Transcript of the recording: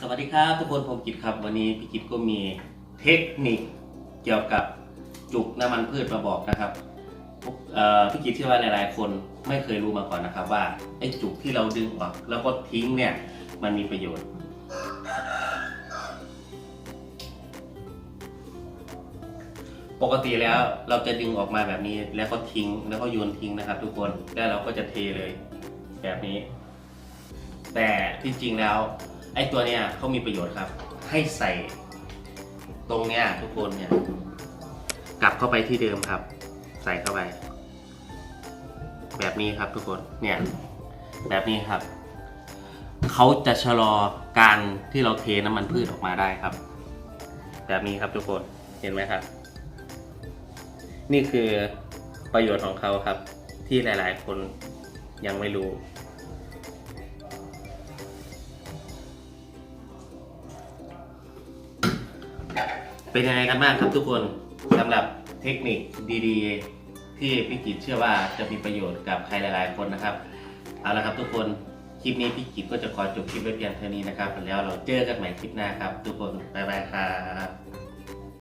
สวัสดีครับทุกคนผมกิตครับ วันนี้พี่กิตก็มีเทคนิคเกี่ยวกับจุกน้ำมันพืชมาบอกนะครับพี่กิตเชื่อว่าหลายๆ คนไม่เคยรู้มาก่อนนะครับ ว่าไอ้จุกที่เราดึงออกแล้วก็ทิ้งเนี่ยมันมีประโยชน์ ปกติแล้วเราจะดึงออกมาแบบนี้แล้วก็ทิ้งแล้วก็โยนทิ้งนะครับ ทุกคนแล้วเราก็จะเทเลยแบบนี้ แต่ที่จริงแล้ว ไอ้ตัวเนี้ยเขามีประโยชน์ครับ ให้ใส่ตรงเนี้ยทุกคนเนี่ย กลับเข้าไปที่เดิมครับ ใส่เข้าไป แบบนี้ครับทุกคนเนี่ยแบบนี้ครับเขาจะชะลอการที่เราเทน้ำมันพืชออกมาได้ครับ แบบนี้ครับทุกคนเห็นไหมครับ นี่คือประโยชน์ของเขาครับ ที่หลาย ๆ คนยังไม่รู้ เป็นยังไงกันบ้างครับทุกคนสำหรับเทคนิคดีๆ ที่พี่กิจเชื่อว่าจะมีประโยชน์กับใครหลายๆ คนนะครับเอาละครับทุกคนคลิปนี้พี่กิจก็จะขอจบคลิปไว้เพียงเท่านี้นะครับแล้วเราเจอกันใหม่คลิปหน้าครับ ทุกคนบ๊ายบายครับ